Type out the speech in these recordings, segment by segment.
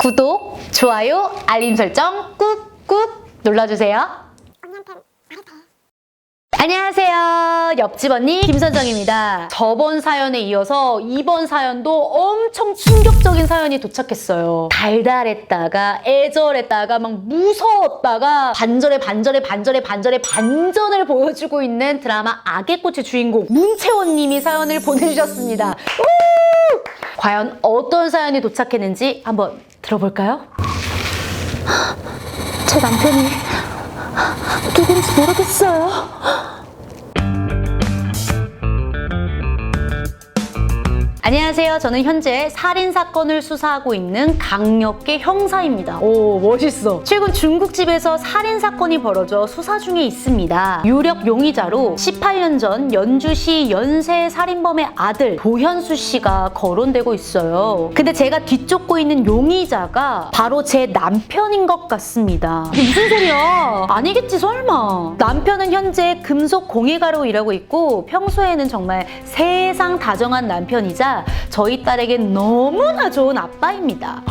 구독, 좋아요, 알림 설정 꾹꾹 눌러주세요. 안녕하세요. 옆집 언니 김선정입니다. 저번 사연에 이어서 이번 사연도 엄청 충격적인 사연이 도착했어요. 달달했다가 애절했다가 막 무서웠다가 반절에 반절에 반절에 반절에 반전을 보여주고 있는 드라마 악의 꽃의 주인공 문채원 님이 사연을 보내주셨습니다. 우! 과연 어떤 사연이 도착했는지 한번 들어볼까요? 제 남편이 누군지 모르겠어요. 안녕하세요. 저는 현재 살인 사건을 수사하고 있는 강력계 형사입니다. 오, 멋있어. 최근 중국집에서 살인 사건이 벌어져 수사 중에 있습니다. 유력 용의자로 18년 전 연주시 연쇄 살인범의 아들 도현수 씨가 거론되고 있어요. 근데 제가 뒤쫓고 있는 용의자가 바로 제 남편인 것 같습니다. 무슨 소리야? 아니겠지 설마. 남편은 현재 금속 공예가로 일하고 있고 평소에는 정말 세상 다정한 남편이자 저희 딸에게 너무나 좋은 아빠입니다.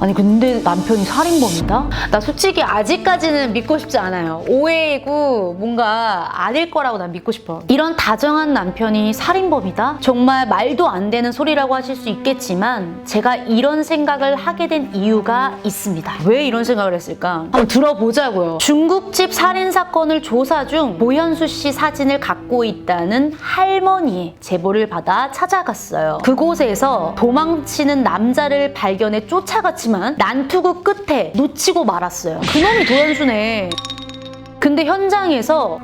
아니 근데 남편이 살인범이다? 나 솔직히 아직까지는 믿고 싶지 않아요. 오해이고 뭔가 아닐 거라고 난 믿고 싶어. 이런 다정한 남편이 살인범이다? 정말 말도 안 되는 소리라고 하실 수 있겠지만 제가 이런 생각을 하게 된 이유가 있습니다. 왜 이런 생각을 했을까? 한번 들어보자고요. 중국집 살인 사건을 조사 중 모현수 씨 사진을 갖고 있다는 할머니의 제보를 받아 찾아갔어요. 그곳에서 도망치는 남자를 발견해 쫓아갔지 만 난투구 끝에 놓치고 말았어요. 그놈이 도현수네. 근데 현장에서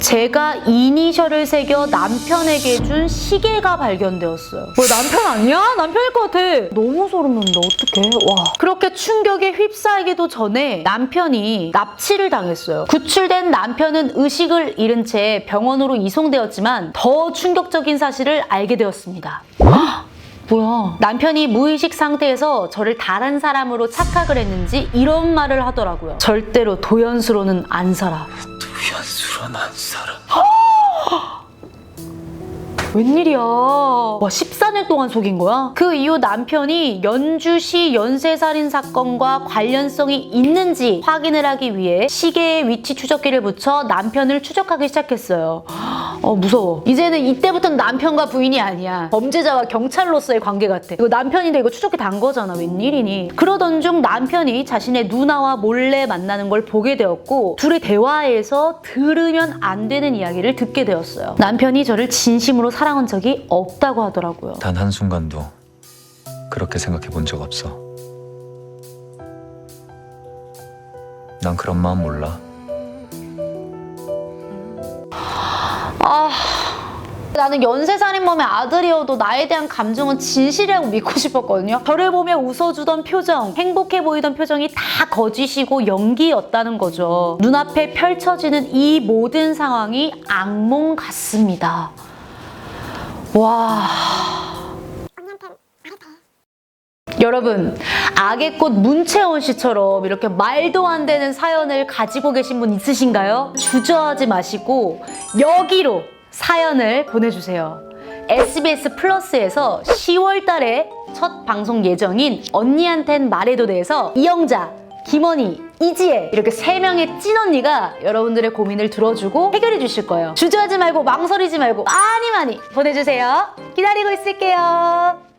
제가 이니셜을 새겨 남편에게 준 시계가 발견되었어요. 뭐 남편 아니야? 남편일 것 같아. 너무 소름 돋는다. 어떡해. 와. 그렇게 충격에 휩싸이기도 전에 남편이 납치를 당했어요. 구출된 남편은 의식을 잃은 채 병원으로 이송되었지만 더 충격적인 사실을 알게 되었습니다. 뭐야? 남편이 무의식 상태에서 저를 다른 사람으로 착각을 했는지 이런 말을 하더라고요. 절대로 도연수로는 안 살아. 도연수란 안 살아. 웬일이야. 와, 14년 동안 속인 거야? 그 이후 남편이 연주시 연쇄살인 사건과 관련성이 있는지 확인을 하기 위해 시계에 위치 추적기를 붙여 남편을 추적하기 시작했어요. 어, 무서워. 이제는 이때부터는 남편과 부인이 아니야. 범죄자와 경찰로서의 관계 같아. 이거 남편인데 이거 추적기 단 거잖아. 웬일이니. 그러던 중 남편이 자신의 누나와 몰래 만나는 걸 보게 되었고 둘의 대화에서 들으면 안 되는 이야기를 듣게 되었어요. 남편이 저를 진심으로 사랑한 적이 없다고 하더라고요. 단 한순간도 그렇게 생각해 본 적 없어. 난 그런 마음 몰라. 나는 연쇄살인범의 아들이어도 나에 대한 감정은 진실이라고 믿고 싶었거든요. 저를 보며 웃어주던 표정, 행복해 보이던 표정이 다 거짓이고 연기였다는 거죠. 눈앞에 펼쳐지는 이 모든 상황이 악몽 같습니다. 와. 여러분, 악의 꽃 문채원 씨처럼 이렇게 말도 안 되는 사연을 가지고 계신 분 있으신가요? 주저하지 마시고 여기로 사연을 보내주세요. SBS 플러스에서 10월 달에 첫 방송 예정인 언니한텐 말해도 돼서 이영자, 김원희, 이지혜 이렇게 세 명의 찐언니가 여러분들의 고민을 들어주고 해결해 주실 거예요. 주저하지 말고 망설이지 말고 많이 많이 보내주세요. 기다리고 있을게요.